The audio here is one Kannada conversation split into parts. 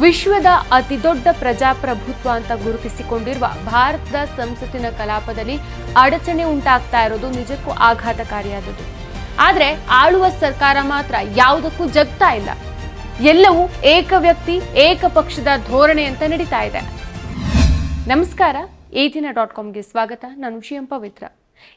ವಿಶ್ವದ ಅತಿದೊಡ್ಡ ಪ್ರಜಾಪ್ರಭುತ್ವ ಅಂತ ಗುರುತಿಸಿಕೊಂಡಿರುವ ಭಾರತದ ಸಂಸತ್ತಿನ ಕಲಾಪದಲ್ಲಿ ಅಡಚಣೆ ಉಂಟಾಗ್ತಾ ಇರೋದು ನಿಜಕ್ಕೂ ಆಘಾತಕಾರಿಯಾದದ್ದು. ಆದರೆ ಆಳುವ ಸರ್ಕಾರ ಮಾತ್ರ ಯಾವುದಕ್ಕೂ ಜಗ್ತಾ ಇಲ್ಲ. ಎಲ್ಲವೂ ಏಕ ವ್ಯಕ್ತಿ, ಏಕ ಪಕ್ಷದ ಧೋರಣೆ ಅಂತ ನಡೀತಾ ಇದೆ. ನಮಸ್ಕಾರ ಏದಿನ ದಿನ ಡಾಟ್ ಕಾಮ್ಗೆ ಸ್ವಾಗತ. ನಾನು ಶಿಎಂ ಪವಿತ್ರ.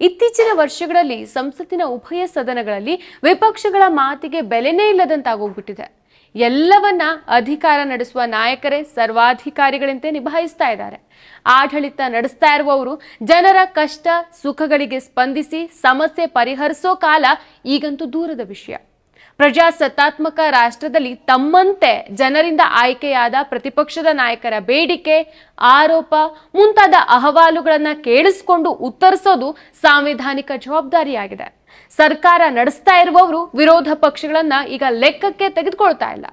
ಇತ್ತೀಚಿನ ವರ್ಷಗಳಲ್ಲಿ ಸಂಸತ್ತಿನ ಉಭಯ ಸದನಗಳಲ್ಲಿ ವಿಪಕ್ಷಗಳ ಮಾತಿಗೆ ಬೆಲೆನೇ ಇಲ್ಲದಂತಾಗೋಗ್ಬಿಟ್ಟಿದೆ. ಎಲ್ಲವನ್ನ ಅಧಿಕಾರ ನಡೆಸುವ ನಾಯಕರೇ ಸರ್ವಾಧಿಕಾರಿಗಳಂತೆ ನಿಭಾಯಿಸ್ತಾ ಇದ್ದಾರೆ. ಆಡಳಿತ ನಡೆಸ್ತಾ ಇರುವವರು ಜನರ ಕಷ್ಟ, ಸುಖಗಳಿಗೆ ಸ್ಪಂದಿಸಿ ಸಮಸ್ಯೆ ಪರಿಹರಿಸೋ ಕಾಲ ಈಗಂತೂ ದೂರದ ವಿಷಯ. ಪ್ರಜಾಸತ್ತಾತ್ಮಕ ರಾಷ್ಟ್ರದಲ್ಲಿ ತಮ್ಮಂತೆ ಜನರಿಂದ ಆಯ್ಕೆಯಾದ ಪ್ರತಿಪಕ್ಷದ ನಾಯಕರ ಬೇಡಿಕೆ, ಆರೋಪ, ಮುಂತಾದ ಅಹವಾಲುಗಳನ್ನು ಕೇಳಿಸಿಕೊಂಡು ಉತ್ತರಿಸೋದು ಸಾಂವಿಧಾನಿಕ ಜವಾಬ್ದಾರಿಯಾಗಿದೆ. ಸರ್ಕಾರ ನಡೆಸ್ತಾ ಇರುವವರು ವಿರೋಧ ಪಕ್ಷಗಳನ್ನ ಈಗ ಲೆಕ್ಕಕ್ಕೆ ತೆಗೆದುಕೊಳ್ತಾ ಇಲ್ಲ.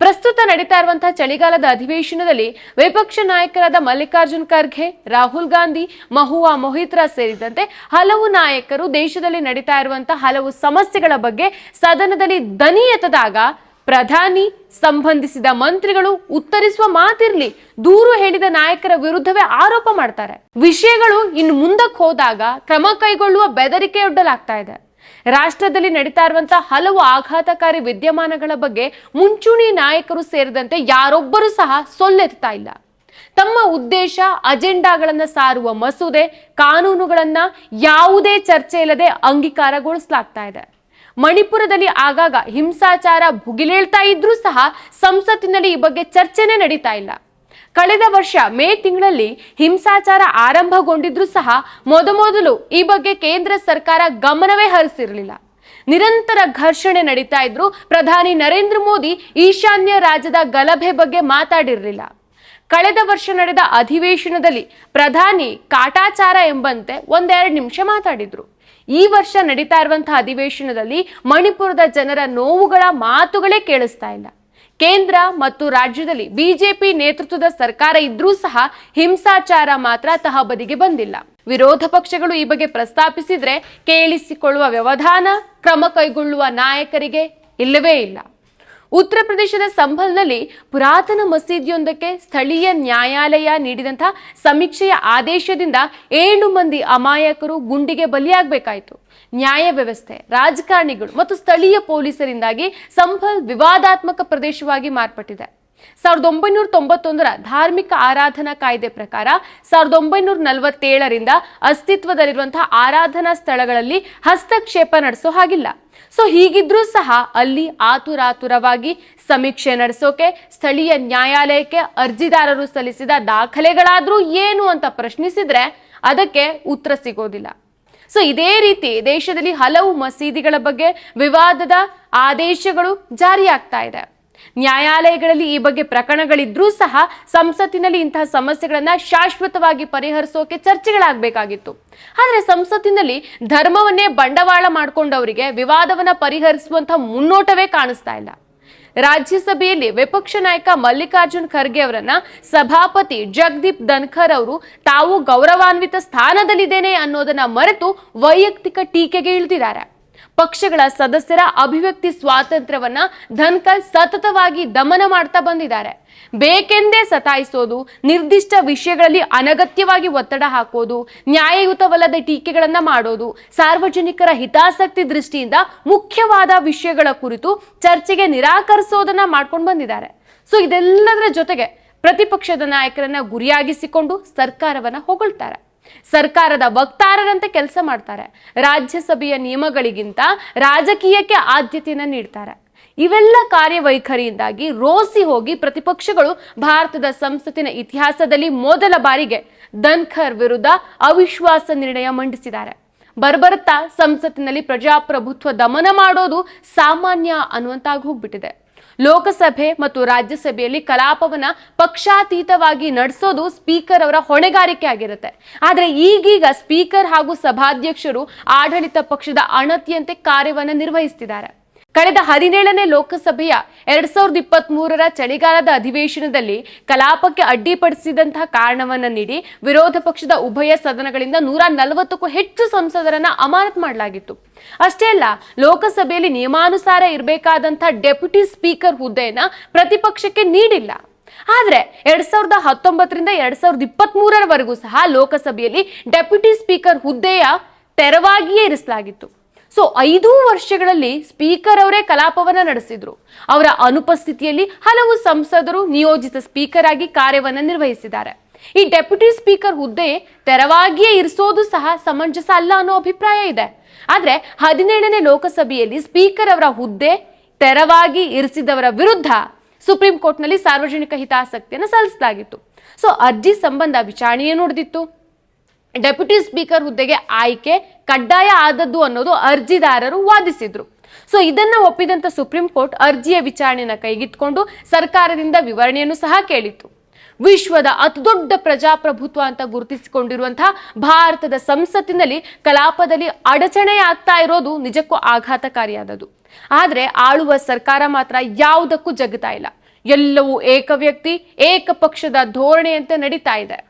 ಪ್ರಸ್ತುತ ನಡೀತಾ ಇರುವಂತಹ ಚಳಿಗಾಲದ ಅಧಿವೇಶನದಲ್ಲಿ ವಿಪಕ್ಷ ನಾಯಕರಾದ ಮಲ್ಲಿಕಾರ್ಜುನ್ ಖರ್ಗೆ, ರಾಹುಲ್ ಗಾಂಧಿ, ಮಹುವಾ ಮೊಹಿತ್ರಾ ಸೇರಿದಂತೆ ಹಲವು ನಾಯಕರು ದೇಶದಲ್ಲಿ ನಡೀತಾ ಇರುವಂತಹ ಹಲವು ಸಮಸ್ಯೆಗಳ ಬಗ್ಗೆ ಸದನದಲ್ಲಿ ದನಿ ಎತ್ತದಾಗ ಪ್ರಧಾನಿ ಸಂಬಂಧಿಸಿದ ಮಂತ್ರಿಗಳು ಉತ್ತರಿಸುವ ಮಾತಿರ್ಲಿ ದೂರು ಹೇಳಿದ ನಾಯಕರ ವಿರುದ್ಧವೇ ಆರೋಪ ಮಾಡ್ತಾರೆ. ವಿಷಯಗಳು ಇನ್ನು ಮುಂದಕ್ಕೆ ಹೋದಾಗ ಕ್ರಮ ಕೈಗೊಳ್ಳುವ ಬೆದರಿಕೆಯೊಡ್ಡಲಾಗ್ತಾ ಇದೆ. ರಾಷ್ಟ್ರದಲ್ಲಿ ನಡೀತಾ ಇರುವಂತಹ ಹಲವು ಆಘಾತಕಾರಿ ವಿದ್ಯಮಾನಗಳ ಬಗ್ಗೆ ಮುಂಚೂಣಿ ನಾಯಕರು ಸೇರಿದಂತೆ ಯಾರೊಬ್ಬರು ಸಹ ಸೊಲ್ಲೆತ್ತಾ ಇಲ್ಲ. ತಮ್ಮ ಉದ್ದೇಶ ಅಜೆಂಡಾಗಳನ್ನ ಸಾರುವ ಮಸೂದೆ, ಕಾನೂನುಗಳನ್ನ ಯಾವುದೇ ಚರ್ಚೆ ಇಲ್ಲದೆ ಅಂಗೀಕಾರಗೊಳಿಸಲಾಗ್ತಾ ಇದೆ. ಮಣಿಪುರದಲ್ಲಿ ಆಗಾಗ ಹಿಂಸಾಚಾರ ಭುಗಿಲೇಳ್ತಾ ಇದ್ರೂ ಸಹ ಸಂಸತ್ತಿನಲ್ಲಿ ಈ ಬಗ್ಗೆ ಚರ್ಚೆನೆ ನಡೀತಾ ಇಲ್ಲ. ಕಳೆದ ವರ್ಷ ಮೇ ತಿಂಗಳಲ್ಲಿ ಹಿಂಸಾಚಾರ ಆರಂಭಗೊಂಡಿದ್ರೂ ಸಹ ಮೊದಮೊದಲು ಈ ಬಗ್ಗೆ ಕೇಂದ್ರ ಸರ್ಕಾರ ಗಮನವೇ ಹರಿಸಿರಲಿಲ್ಲ. ನಿರಂತರ ಘರ್ಷಣೆ ನಡೀತಾ ಇದ್ರು ಪ್ರಧಾನಿ ನರೇಂದ್ರ ಮೋದಿ ಈಶಾನ್ಯ ರಾಜ್ಯದ ಗಲಭೆ ಬಗ್ಗೆ ಮಾತಾಡಿರಲಿಲ್ಲ. ಕಳೆದ ವರ್ಷ ನಡೆದ ಅಧಿವೇಶನದಲ್ಲಿ ಪ್ರಧಾನಿ ಕಾಟಾಚಾರ ಎಂಬಂತೆ ಒಂದೆರಡು ನಿಮಿಷ ಮಾತಾಡಿದ್ರು. ಈ ವರ್ಷ ನಡೀತಾ ಇರುವಂತಹ ಅಧಿವೇಶನದಲ್ಲಿ ಮಣಿಪುರದ ಜನರ ನೋವುಗಳ ಮಾತುಗಳೇ ಕೇಳಿಸ್ತಾ ಇಲ್ಲ. ಕೇಂದ್ರ ಮತ್ತು ರಾಜ್ಯದಲ್ಲಿ ಬಿಜೆಪಿ ನೇತೃತ್ವದ ಸರ್ಕಾರ ಇದ್ರೂ ಸಹ ಹಿಂಸಾಚಾರ ಮಾತ್ರ ತಹಬದಿಗೆ ಬಂದಿಲ್ಲ. ವಿರೋಧ ಪಕ್ಷಗಳು ಈ ಬಗ್ಗೆ ಪ್ರಸ್ತಾಪಿಸಿದ್ರೆ ಕೇಳಿಸಿಕೊಳ್ಳುವ ವ್ಯವಧಾನ ಕ್ರಮ ಕೈಗೊಳ್ಳುವ ನಾಯಕರಿಗೆ ಇಲ್ಲವೇ ಇಲ್ಲ. ಉತ್ತರ ಪ್ರದೇಶದ ಸಂಭಲ್ನಲ್ಲಿ ಪುರಾತನ ಮಸೀದಿಯೊಂದಕ್ಕೆ ಸ್ಥಳೀಯ ನ್ಯಾಯಾಲಯ ನೀಡಿದಂತಹ ಸಮೀಕ್ಷೆಯ ಆದೇಶದಿಂದ ಏಳು ಮಂದಿ ಅಮಾಯಕರು ಗುಂಡಿಗೆ ಬಲಿಯಾಗಬೇಕಾಯಿತು. ನ್ಯಾಯ ವ್ಯವಸ್ಥೆ, ರಾಜಕಾರಣಿಗಳು ಮತ್ತು ಸ್ಥಳೀಯ ಪೊಲೀಸರಿಂದಾಗಿ ಸಂಭಲ್ ವಿವಾದಾತ್ಮಕ ಪ್ರದೇಶವಾಗಿ ಮಾರ್ಪಟ್ಟಿದೆ. ಸಾವಿರದ ಒಂಬೈನೂರ ತೊಂಬತ್ತೊಂದರ ಧಾರ್ಮಿಕ ಆರಾಧನಾ ಕಾಯ್ದೆ ಪ್ರಕಾರ ಸಾವಿರದ ಒಂಬೈನೂರ ನಲವತ್ತೇಳರಿಂದ ಅಸ್ತಿತ್ವದಲ್ಲಿರುವಂತಹ ಆರಾಧನಾ ಸ್ಥಳಗಳಲ್ಲಿ ಹಸ್ತಕ್ಷೇಪ ನಡೆಸೋ ಹಾಗಿಲ್ಲ. ಸೊ ಹೀಗಿದ್ರೂ ಸಹ ಅಲ್ಲಿ ಆತುರಾತುರವಾಗಿ ಸಮೀಕ್ಷೆ ನಡೆಸೋಕೆ, ಸ್ಥಳೀಯ ನ್ಯಾಯಾಲಯಕ್ಕೆ ಅರ್ಜಿದಾರರು ಸಲ್ಲಿಸಿದ ದಾಖಲೆಗಳಾದ್ರೂ ಏನು ಅಂತ ಪ್ರಶ್ನಿಸಿದ್ರೆ ಅದಕ್ಕೆ ಉತ್ತರ ಸಿಗೋದಿಲ್ಲ. ಸೊ ಇದೇ ರೀತಿ ದೇಶದಲ್ಲಿ ಹಲವು ಮಸೀದಿಗಳ ಬಗ್ಗೆ ವಿವಾದದ ಆದೇಶಗಳು ಜಾರಿಯಾಗ್ತಾ ಇದೆ. ನ್ಯಾಯಾಲಯಗಳಲ್ಲಿ ಈ ಬಗ್ಗೆ ಪ್ರಕರಣಗಳಿದ್ರೂ ಸಹ ಸಂಸತ್ತಿನಲ್ಲಿ ಇಂತಹ ಸಮಸ್ಯೆಗಳನ್ನ ಶಾಶ್ವತವಾಗಿ ಪರಿಹರಿಸೋಕೆ ಚರ್ಚೆಗಳಾಗಬೇಕಾಗಿತ್ತು. ಆದರೆ ಸಂಸತ್ತಿನಲ್ಲಿ ಧರ್ಮವನ್ನೇ ಬಂಡವಾಳ ಮಾಡಿಕೊಂಡವರಿಗೆ ವಿವಾದವನ್ನ ಪರಿಹರಿಸುವಂತಹ ಮುನ್ನೋಟವೇ ಕಾಣಿಸ್ತಾ ಇಲ್ಲ. ರಾಜ್ಯಸಭೆಯಲ್ಲಿ ವಿಪಕ್ಷ ನಾಯಕ ಮಲ್ಲಿಕಾರ್ಜುನ್ ಖರ್ಗೆ ಅವರನ್ನ ಸಭಾಪತಿ ಜಗದೀಪ್ ಧನ್ಖರ್ ಅವರು ತಾವು ಗೌರವಾನ್ವಿತ ಸ್ಥಾನದಲ್ಲಿದ್ದೇನೆ ಅನ್ನೋದನ್ನ ಮರೆತು ವೈಯಕ್ತಿಕ ಟೀಕೆಗೆ ಇಳಿದಿದ್ದಾರೆ. ಪಕ್ಷಗಳ ಸದಸ್ಯರ ಅಭಿವ್ಯಕ್ತಿ ಸ್ವಾತಂತ್ರ್ಯವನ್ನ ಧನ್ಕರ್ ಸತತವಾಗಿ ದಮನ ಮಾಡ್ತಾ ಬಂದಿದ್ದಾರೆ. ಬೇಕೆಂದೇ ಸತಾಯಿಸೋದು, ನಿರ್ದಿಷ್ಟ ವಿಷಯಗಳಲ್ಲಿ ಅನಗತ್ಯವಾಗಿ ಒತ್ತಡ ಹಾಕೋದು, ನ್ಯಾಯಯುತವಲ್ಲದ ಟೀಕೆಗಳನ್ನ ಮಾಡೋದು, ಸಾರ್ವಜನಿಕರ ಹಿತಾಸಕ್ತಿ ದೃಷ್ಟಿಯಿಂದ ಮುಖ್ಯವಾದ ವಿಷಯಗಳ ಕುರಿತು ಚರ್ಚೆಗೆ ನಿರಾಕರಿಸೋದನ್ನ ಮಾಡ್ಕೊಂಡು ಬಂದಿದ್ದಾರೆ. ಸೊ, ಇದೆಲ್ಲದರ ಜೊತೆಗೆ ಪ್ರತಿಪಕ್ಷದ ನಾಯಕರನ್ನ ಗುರಿಯಾಗಿಸಿಕೊಂಡು ಸರ್ಕಾರವನ್ನ ಹೊಗಳ್ತಾರೆ. ಸರ್ಕಾರದ ವಕ್ತಾರರಂತೆ ಕೆಲಸ ಮಾಡ್ತಾರೆ. ರಾಜ್ಯಸಭೆಯ ನಿಯಮಗಳಿಗಿಂತ ರಾಜಕೀಯಕ್ಕೆ ಆದ್ಯತೆಯನ್ನು ನೀಡ್ತಾರೆ. ಇವೆಲ್ಲ ಕಾರ್ಯವೈಖರಿಯಿಂದಾಗಿ ರೋಸಿ ಹೋಗಿ ಪ್ರತಿಪಕ್ಷಗಳು ಭಾರತದ ಸಂಸತ್ತಿನ ಇತಿಹಾಸದಲ್ಲಿ ಮೊದಲ ಬಾರಿಗೆ ಧನ್ಖರ್ ವಿರುದ್ಧ ಅವಿಶ್ವಾಸ ನಿರ್ಣಯ ಮಂಡಿಸಿದ್ದಾರೆ. ಬರ್ಬರ್ತಾ ಸಂಸತ್ತಿನಲ್ಲಿ ಪ್ರಜಾಪ್ರಭುತ್ವ ದಮನ ಮಾಡೋದು ಸಾಮಾನ್ಯ ಅನ್ನುವಂತಾಗಿ ಹೋಗ್ಬಿಟ್ಟಿದೆ. ಲೋಕಸಭೆ ಮತ್ತು ರಾಜ್ಯಸಭೆಯಲ್ಲಿ ಕಲಾಪವನ್ನ ಪಕ್ಷಾತೀತವಾಗಿ ನಡೆಸೋದು ಸ್ಪೀಕರ್ ಅವರ ಹೊಣೆಗಾರಿಕೆ ಆಗಿರುತ್ತೆ. ಆದ್ರೆ ಈಗೀಗ ಸ್ಪೀಕರ್ ಹಾಗೂ ಸಭಾಧ್ಯಕ್ಷರು ಆಡಳಿತ ಪಕ್ಷದ ಅಣತಿಯಂತೆ ಕಾರ್ಯವನ್ನ ನಿರ್ವಹಿಸ್ತಿದ್ದಾರೆ. ಕಳೆದ ಹದಿನೇಳನೇ ಲೋಕಸಭೆಯ ಎರಡ್ ಸಾವಿರದ ಇಪ್ಪತ್ತ್ ಮೂರರ ಚಳಿಗಾಲದ ಅಧಿವೇಶನದಲ್ಲಿ ಕಲಾಪಕ್ಕೆ ಅಡ್ಡಿಪಡಿಸಿದಂತಹ ಕಾರಣವನ್ನ ನೀಡಿ ವಿರೋಧ ಪಕ್ಷದ ಉಭಯ ಸದನಗಳಿಂದ ನೂರ ನಲವತ್ತಕ್ಕೂ ಹೆಚ್ಚು ಸಂಸದರನ್ನ ಅಮಾನತ್ ಮಾಡಲಾಗಿತ್ತು. ಅಷ್ಟೇ ಅಲ್ಲ, ಲೋಕಸಭೆಯಲ್ಲಿ ನಿಯಮಾನುಸಾರ ಇರಬೇಕಾದಂತಹ ಡೆಪ್ಯೂಟಿ ಸ್ಪೀಕರ್ ಹುದ್ದೆಯನ್ನ ಪ್ರತಿಪಕ್ಷಕ್ಕೆ ನೀಡಿಲ್ಲ. ಆದ್ರೆ ಎರಡ್ ಸಾವಿರದ ಹತ್ತೊಂಬತ್ತರಿಂದ ಎರಡ್ ಸಾವಿರದ ಇಪ್ಪತ್ತ್ ಮೂರರವರೆಗೂ ಸಹ ಲೋಕಸಭೆಯಲ್ಲಿ ಡೆಪ್ಯೂಟಿ ಸ್ಪೀಕರ್ ಹುದ್ದೆಯ ತೆರವಾಗಿಯೇ ಇರಿಸಲಾಗಿತ್ತು. ಸೊ ಐದೂ ವರ್ಷಗಳಲ್ಲಿ ಸ್ಪೀಕರ್ ಅವರೇ ಕಲಾಪವನ್ನ ನಡೆಸಿದ್ರು. ಅವರ ಅನುಪಸ್ಥಿತಿಯಲ್ಲಿ ಹಲವು ಸಂಸದರು ನಿಯೋಜಿತ ಸ್ಪೀಕರ್ ಆಗಿ ಕಾರ್ಯವನ್ನ ನಿರ್ವಹಿಸಿದ್ದಾರೆ. ಈ ಡೆಪ್ಯೂಟಿ ಸ್ಪೀಕರ್ ಹುದ್ದೆ ತೆರವಾಗಿಯೇ ಇರಿಸೋದು ಸಹ ಸಮಂಜಸ ಅಲ್ಲ ಅನ್ನೋ ಅಭಿಪ್ರಾಯ ಇದೆ. ಆದ್ರೆ ಹದಿನೇಳನೇ ಲೋಕಸಭೆಯಲ್ಲಿ ಸ್ಪೀಕರ್ ಅವರ ಹುದ್ದೆ ತೆರವಾಗಿ ಇರಿಸಿದವರ ವಿರುದ್ಧ ಸುಪ್ರೀಂ ಕೋರ್ಟ್ನಲ್ಲಿ ಸಾರ್ವಜನಿಕ ಹಿತಾಸಕ್ತಿಯನ್ನು ಸಲ್ಲಿಸಲಾಗಿತ್ತು. ಸೊ ಅರ್ಜಿ ಸಂಬಂಧ ವಿಚಾರಣೆಯೇ ನಡೆದಿತ್ತು. ಡೆಪ್ಯೂಟಿ ಸ್ಪೀಕರ್ ಹುದ್ದೆಗೆ ಆಯ್ಕೆ ಕಡ್ಡಾಯ ಆದದ್ದು ಅನ್ನೋದು ಅರ್ಜಿದಾರರು ವಾದಿಸಿದ್ರು. ಸೊ ಇದನ್ನ ಒಪ್ಪಿದಂತ ಸುಪ್ರೀಂ ಕೋರ್ಟ್ ಅರ್ಜಿಯ ವಿಚಾರಣೆಯನ್ನ ಕೈಗೆತ್ತಿಕೊಂಡು ಸರ್ಕಾರದಿಂದ ವಿವರಣೆಯನ್ನು ಸಹ ಕೇಳಿತ್ತು. ವಿಶ್ವದ ಅತಿದೊಡ್ಡ ಪ್ರಜಾಪ್ರಭುತ್ವ ಅಂತ ಗುರುತಿಸಿಕೊಂಡಿರುವಂತಹ ಭಾರತದ ಸಂಸತ್ತಿನಲ್ಲಿ ಕಲಾಪದಲ್ಲಿ ಅಡಚಣೆ ಆಗ್ತಾ ಇರೋದು ನಿಜಕ್ಕೂ ಆಘಾತಕಾರಿಯಾದದ್ದು. ಆದ್ರೆ ಆಳುವ ಸರ್ಕಾರ ಮಾತ್ರ ಯಾವುದಕ್ಕೂ ಜಗ್ತಾ ಇಲ್ಲ. ಎಲ್ಲವೂ ಏಕವ್ಯಕ್ತಿ, ಏಕಪಕ್ಷದ ಧೋರಣೆಯಂತೆ ನಡೀತಾ ಇದೆ.